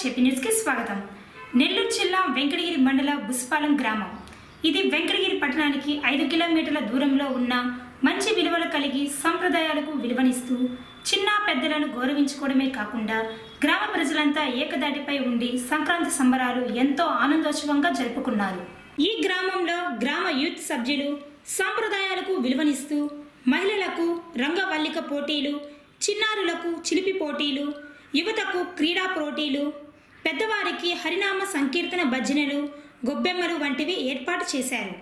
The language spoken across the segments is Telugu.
చెప్పి న్యూస్కి స్వాగతం. నెల్లూరు జిల్లా వెంకటగిరి మండల బుస్పాలెం గ్రామం. ఇది వెంకటగిరి పట్టణానికి ఐదు కిలోమీటర్ల దూరంలో ఉన్న మంచి విలువలు కలిగి సంప్రదాయాలకు విలువనిస్తూ చిన్న పెద్దలను గౌరవించుకోవడమే కాకుండా గ్రామ ప్రజలంతా ఏకదాటిపై ఉండి సంక్రాంతి సంబరాలు ఎంతో ఆనందోత్సవంగా జరుపుకున్నారు. ఈ గ్రామంలో గ్రామ యూత్ సభ్యులు సాంప్రదాయాలకు విలువనిస్తూ మహిళలకు రంగవల్లిక పోటీలు చిన్నారులకు చిలిపి పోటీలు యువతకు క్రీడా పోటీలు పెద్దవారికి హరినామ సంకీర్తన భజనలు గొబ్బెమ్మలు వంటివి ఏర్పాటు చేశారు.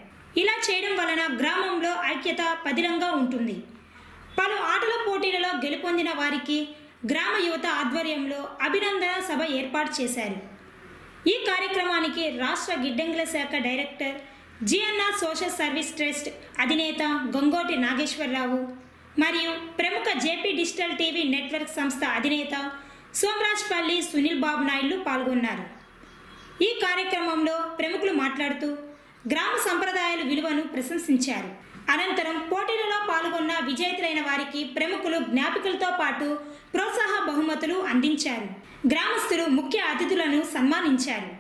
ఇలా చేయడం వలన గ్రామంలో ఐక్యత పదిలంగా ఉంటుంది. పలు ఆటల పోటీలలో గెలుపొందిన వారికి గ్రామ యువత ఆధ్వర్యంలో అభినందన సభ ఏర్పాటు చేశారు. ఈ కార్యక్రమానికి రాష్ట్ర గిడ్డంగుల శాఖ director GNR social service trust అధినేత గంగోటి నాగేశ్వరరావు మరియు ప్రముఖ జేపీ డిజిటల్ టీవీ నెట్వర్క్ సంస్థ అధినేత సోమరాజ్పల్లి సునీల్ బాబు నాయుడు పాల్గొన్నారు. ఈ కార్యక్రమంలో ప్రముఖులు మాట్లాడుతూ గ్రామ సంప్రదాయాల విలువను ప్రశంసించారు. అనంతరం పోటీలలో పాల్గొన్న విజేతలైన వారికి ప్రముఖులు జ్ఞాపికలతో పాటు ప్రోత్సాహ బహుమతులు అందించారు. గ్రామస్తులు ముఖ్య అతిథులను సన్మానించారు.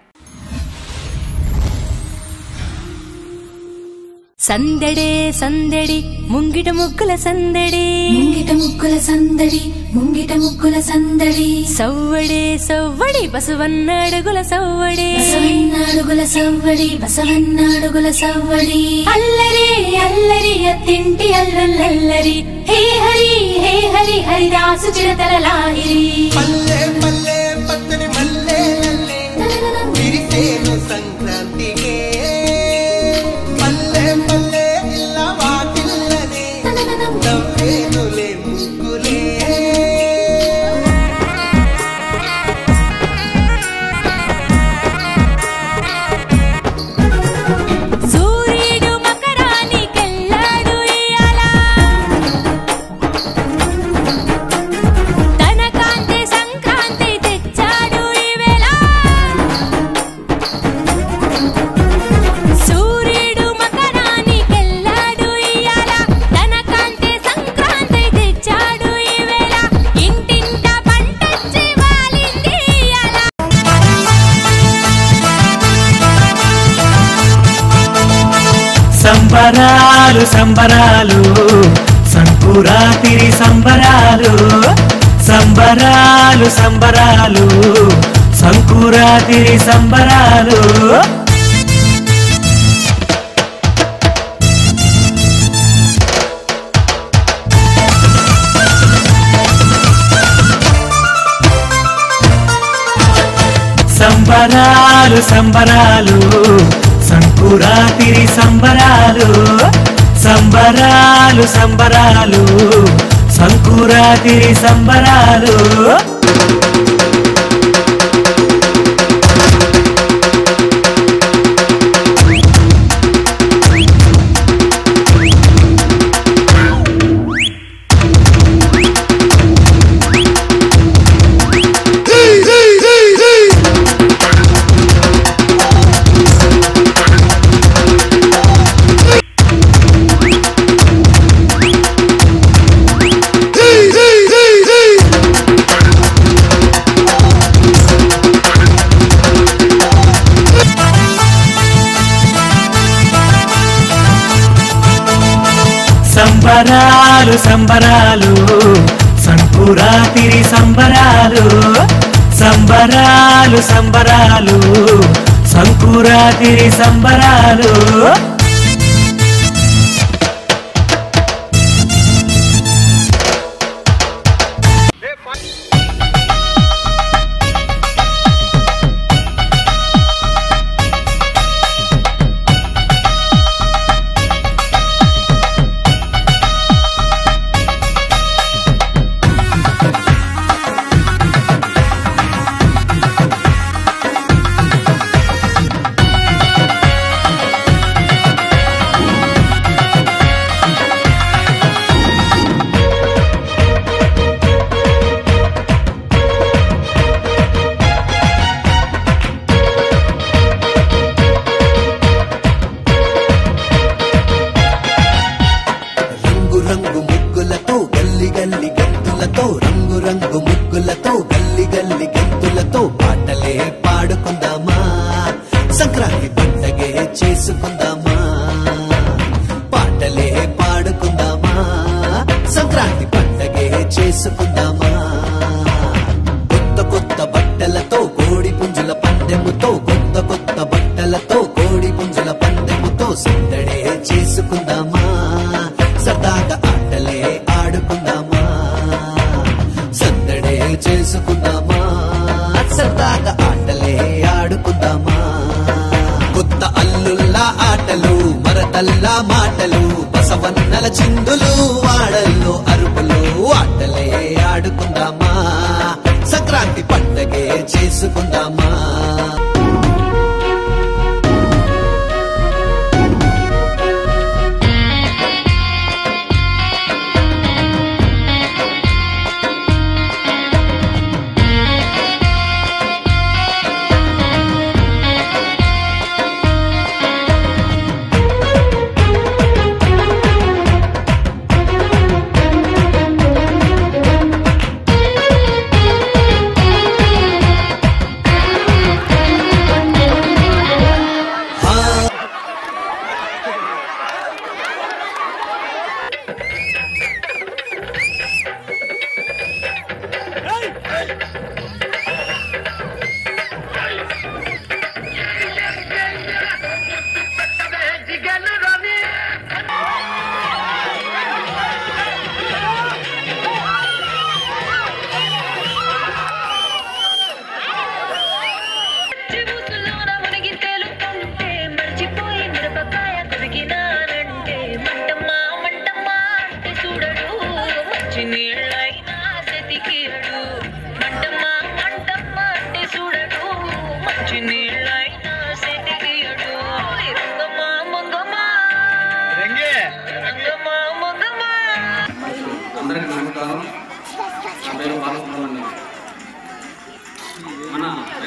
సందడే సందడి ముంగిట ముగ్గుల సందడి. ముంగిట ముగ్గుల సందడి ముంగిట ముగ్గుల సందడి. సవ్వడే సవ్వడి బసవన్న అడుగుల సవ్వడే. బసవన్నాడుగుల సవ్వడి బసవన్నాడుగుల సవ్వడి. అల్లరి అల్లరి అత్తింటి అల్లల్లరి హే హరి హే హరి హరిదాసు చిరతల లాహిరి. పల్లె పల్లె సంబరాలు సంబరాలు. సంకురాతిరి సంబరాలు. సంబరాలు సంబరాలు. సంకురాతిరి సంబరాలు. సంబరాలు సంబరాలు. పురాతిరి సంబరాలు సంబరాలు సంబరాలు సంకురాతిరి సంబరాలు. సంబరాలు సంబరాలు. సంకురాతిరి సంబరాలు. సంబరాలు సంబరాలు. సంకురాతిరి సంబరాలు. ఆటలు మరతల్లా మాటలు బసవన్నల చిందులు వాడల్లో అరుపులు ఆటలే ఆడుకుందామా? సంక్రాంతి పండగే చేసుకుందామా?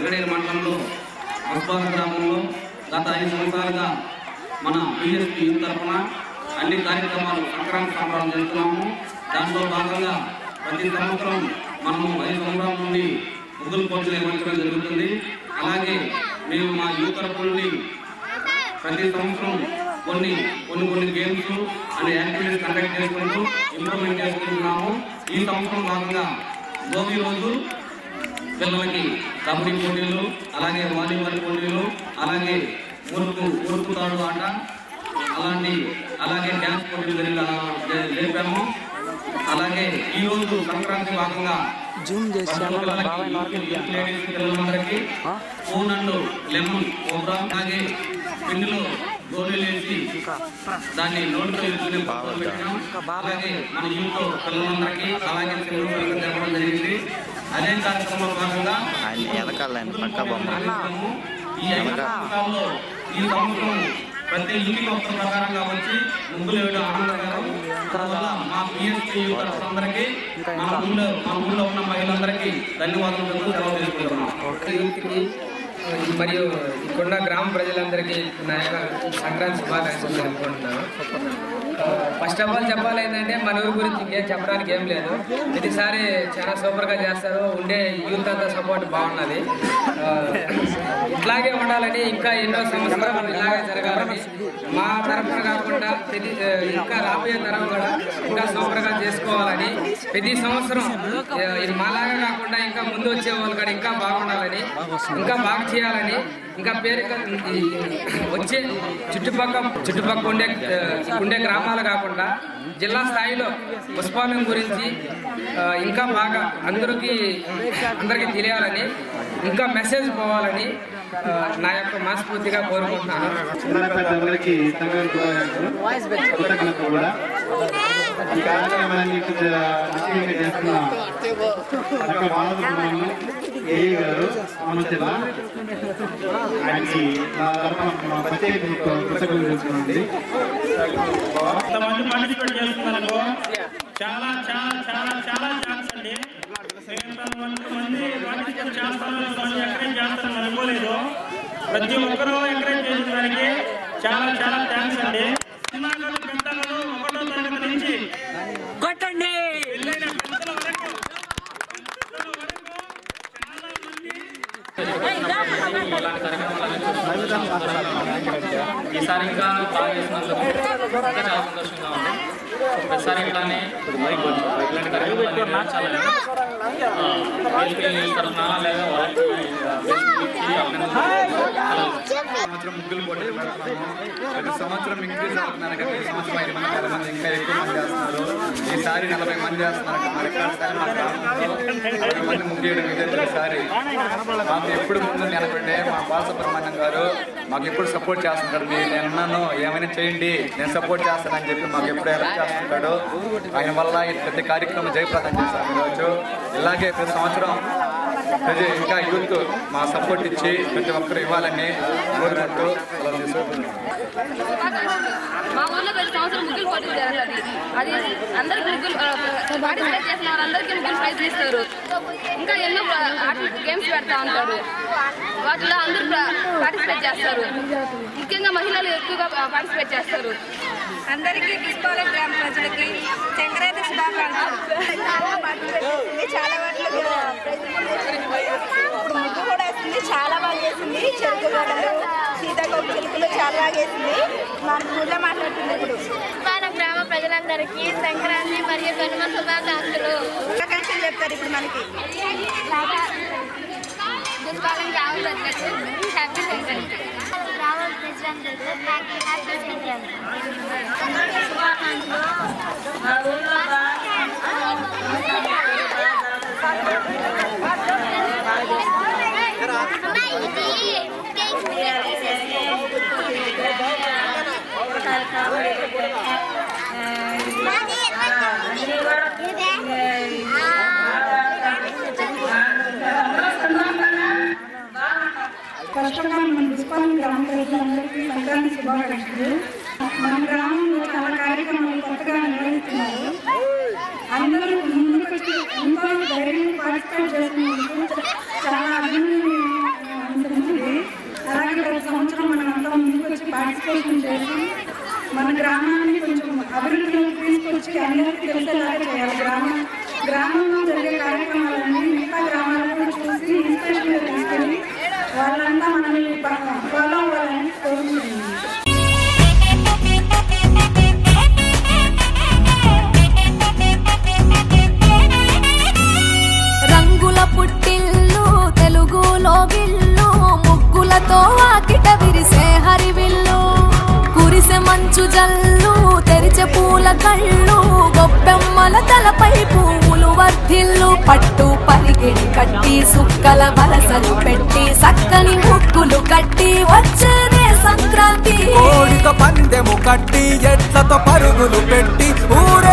మన మండలంలో మున్సిపల్ గ్రామంలో గత ఐదు సంవత్సరాలుగా మన పిఎస్పి యూత్ తరఫున అన్ని కార్యక్రమాలు సంక్రాంతి సంబరాలు చేస్తున్నాము దాంట్లో భాగంగా ప్రతి సంవత్సరం మనము ఐదు సంవత్సరాల నుండి ముగ్గులు పోటీలు నిర్వహించడం జరుగుతుంది. అలాగే మేము మా యూత్ తరఫు నుండి ప్రతి సంవత్సరం కొన్ని కొన్ని కొన్ని గేమ్స్ అనే యాక్టివిటీస్ కండక్ట్ చేసుకుంటూ ఇంప్రూవ్మెంట్ చేసుకుంటున్నాము ఈ సంవత్సరం భాగంగా భోగి రోజు పిల్లలకి కబడ్డీ పోటీలు అలాగే వాలీబాల్ పోటీలు అలాగే ఊరుకు ఊరుకు తాడు ఆట అలాంటి అలాగే డ్యాన్స్ పోటీలు జరిగి జరిపాము. అలాగే ఈ రోజు సంక్రాంతి భాగంగా లేడీస్ పిల్లలందరికీ ఫోన్ అండ్ లెమన్ ప్రోగ్రామ్ అలాగే పిండిలో దాన్ని మన యూత్ పిల్లలందరికీ అలాగే జరిగింది. అదే కార్యక్రమంలో భాగంగా ఈ ఐదు సంవత్సరాల్లో ఈ సంవత్సరం ప్రతి ఇంటికి ఒక ప్రకారంగా వచ్చి ముగ్గులు వేయడం ఆనందకరం. అందువల్ల మా పిఎస్పీ అందరికీ ఊళ్ళో ఊళ్ళో ఉన్న మహిళలందరికీ ధన్యవాదాలు యూత్కి మరియు ఇక్కడున్న గ్రామ ప్రజలందరికీ నా యొక్క సంక్రాంతి శుభాకాంక్షలు అనుకుంటున్నాను ఫస్ట్ ఆఫ్ ఆల్ చెప్పాలి ఏంటంటే మన ఊరి గురించి ఇంకేం చెప్పడానికి ఏం లేదు. ప్రతిసారి చాలా సూపర్గా చేస్తారు. ఉండే యూత్ అంతా సపోర్ట్ బాగున్నది. ఇట్లాగే ఉండాలని ఇంకా ఎన్నో సంవత్సరాలు ఇలాగే జరగాలని మా తరఫున కాకుండా ప్రతి ఇంకా రాబోయే తరం కూడా ఇంకా సూపర్గా చేసుకోవాలని ప్రతి సంవత్సరం మాలాగా కాకుండా ఇంకా ముందు వచ్చే వాళ్ళు కూడా ఇంకా బాగుండాలని ఇంకా బాగా చేయాలని ఇంకా పేరు వచ్చే చుట్టుపక్కల చుట్టుపక్కల ఉండే ఉండే గ్రామాలు కాకుండా జిల్లా స్థాయిలో పుష్పాలం గురించి ఇంకా బాగా అందరికీ అందరికీ తెలియాలని ఇంకా మెసేజ్ పోవాలని నా యొక్క మనస్ఫూర్తిగా కోరుకుంటున్నాను. ఈ కార్యక్రమాన్ని చేస్తున్న ఏఈ గారు సమస్యల ఆయనకి నా తరఫున మా ప్రత్యేక కృతజ్ఞతలు తెలుసుకోండి కొంతమంది పార్టిసిపేట్ చాలా చాలా చాలా చాలా ఛాన్స్ అండి. కొంతమంది పార్టిసిపేట్ చేస్తారు కొంతమంది ఎంకరేజ్ చేస్తారని అనుకోలేదు. ప్రతి ఒక్కరూ ఎంకరేజ్ చేసిన దానికి చాలా చాలా మంది ఈసారి ఇంకా బాగా చేసినందుకు ఇంకా చాలా సంతోషంగా ఉంది ప్రతిసారి ఇట్లానే ఇలాంటి కార్యక్రమాలు నిర్వహించాలని సంవత్సరం ముగ్గులు పోటీ ప్రతి సంవత్సరం ఇంక్రీజ్ అవుతున్నారు కదా ఈ సంవత్సరం ఐదు మంది పది మంది ఇంకా ఎక్కువ మంది చేస్తున్నారు ఈసారి నలభై మంది చేస్తున్నారు కదా మరి మా గ్రామంలో మంది ముగ్గేయడం ఇదే ఈసారి మాకు ఎప్పుడు ముందు నిలబడే మా బాలసుబ్రహ్మణ్యం గారు మాకు ఎప్పుడు సపోర్ట్ చేస్తుంటాడు మీరు నేను అన్నాను ఏమైనా చేయండి. నేను సపోర్ట్ చేస్తానని చెప్పి మాకు ఎప్పుడు హెల్ప్ చేస్తుంటాడు ఆయన వల్ల ఈ పెద్ద కార్యక్రమం జయప్రదం చేశారు ఈరోజు. అలాగే ప్రతి సంవత్సరం ప్రతి ఇంకా యూత్ మా సపోర్ట్ ఇచ్చి ప్రతి ఒక్కరు ఇవ్వాలని కోరుకుంటూ మా ఊర్లో ప్రతి సంవత్సరం ముగ్గులు పోటీలు జరుగుతుంది. అది అందరికి ముగ్గులు పార్టిసిపేట్ చేసిన వాళ్ళందరికీ ముగ్గులు ప్రైజ్లు ఇస్తారు. ఇంకా ఎన్నో గేమ్స్ పెడతా ఉంటారు. వాటిలో అందరూ పార్టిసిపేట్ చేస్తారు. ముఖ్యంగా మహిళలు ఎక్కువగా పార్టిసిపేట్ చేస్తారు. అందరికీ పుష్పాల గ్రామ ప్రజలకి సంక్రాంతి శుభాకాంక్షలు. చాలా పార్టిసిపేట్ చేసింది. చాలా వాటిలో వేసింది చాలా బాగా చేసింది. చెరుకు గడలు సీతాకోక చిలుకలు చాలా బాగా వేసింది మన ఊళ్ళో మాట్లాడుతుంది ఇప్పుడు. మన గ్రామ ప్రజలందరికీ సంక్రాంతి మరియు కనుమ శుభాకాంక్షలు. శుభాకాంక్షలు చెప్తారు ఇప్పుడు మనకి. గ్రామ ప్రజలకు హ్యాపీ సంక్రాంతి గ్రామ ప్రజలందరికీ హ్యాపీ సంక్రాంతి అందరికీ శుభాకాంక్షలు మా ఊళ్ళో కష్టంగా మన గ్రామ ప్రజలందరికీ సంక్రాంతి శుభాకాంక్షలు మన గ్రామంలో చాలా కార్యక్రమాలు కొత్తగా నిర్వహిస్తున్నారు అందరూ ముందుకొచ్చి ఎంతో ధైర్యం పార్టిసిపేట్ చేస్తున్నారు మంచు జల్లు తెరిచే పూల కళ్ళు గొప్పెమ్మల తలపై పువ్వులు వర్ధిల్లు పట్టు పరిగిడి కట్టి సుక్కల వలసలు పెట్టి సక్కని ముక్కులు కట్టి వచ్చేదే సంక్రాంతి. కోడిక పందెము కట్టి ఎట్లతో పరుగులు పెట్టి ఊరే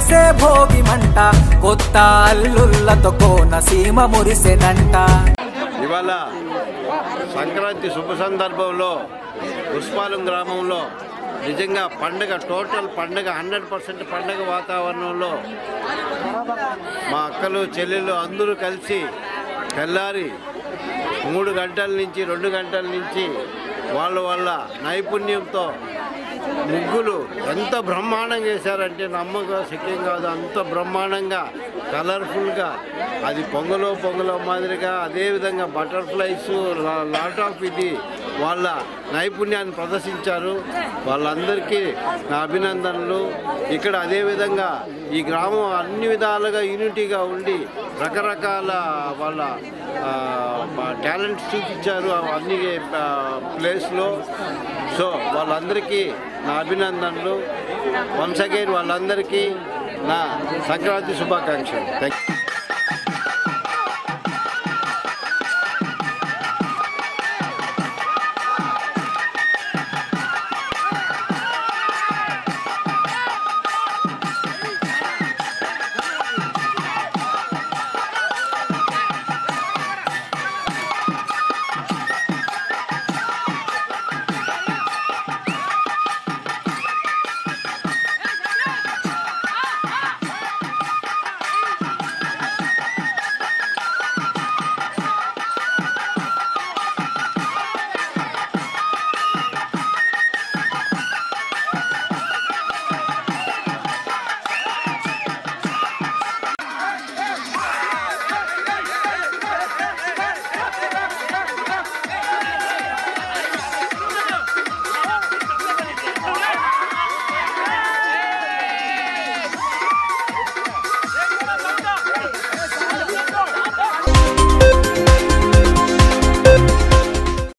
చేసే భోగి మంట కొత్త అల్లుళ్ళతో కోన సీమ మురిసెనంట. ఇవాళ సంక్రాంతి శుభ సందర్భంలో పుష్పాలం గ్రామంలో నిజంగా పండగ టోటల్ పండగ హండ్రెడ్ పర్సెంట్ పండగ వాతావరణంలో మా అక్కలు చెల్లెళ్ళు అందరూ కలిసి తెల్లారి మూడు గంటల నుంచి రెండు గంటల నుంచి వాళ్ళ వాళ్ళ నైపుణ్యంతో ముగ్గులు ఎంత బ్రహ్మాండంగా వేశారంటే నమ్మక శక్యం కాదు అంత బ్రహ్మాండంగా కలర్ఫుల్గా అది పొంగలో పొంగలో మాదిరిగా అదేవిధంగా బటర్ఫ్లైస్ లాట్ ఆఫ్ ఇది వాళ్ళ నైపుణ్యాన్ని ప్రదర్శించారు. వాళ్ళందరికీ నా అభినందనలు. ఇక్కడ అదేవిధంగా ఈ గ్రామం అన్ని విధాలుగా యూనిటీగా ఉండి రకరకాల వాళ్ళ టాలెంట్ చూపించారు అన్ని ప్లేస్లో. సో వాళ్ళందరికీ నా అభినందనలు. వన్స్ అగైన్ వాళ్ళందరికీ నా సంక్రాంతి శుభాకాంక్షలు. Thank you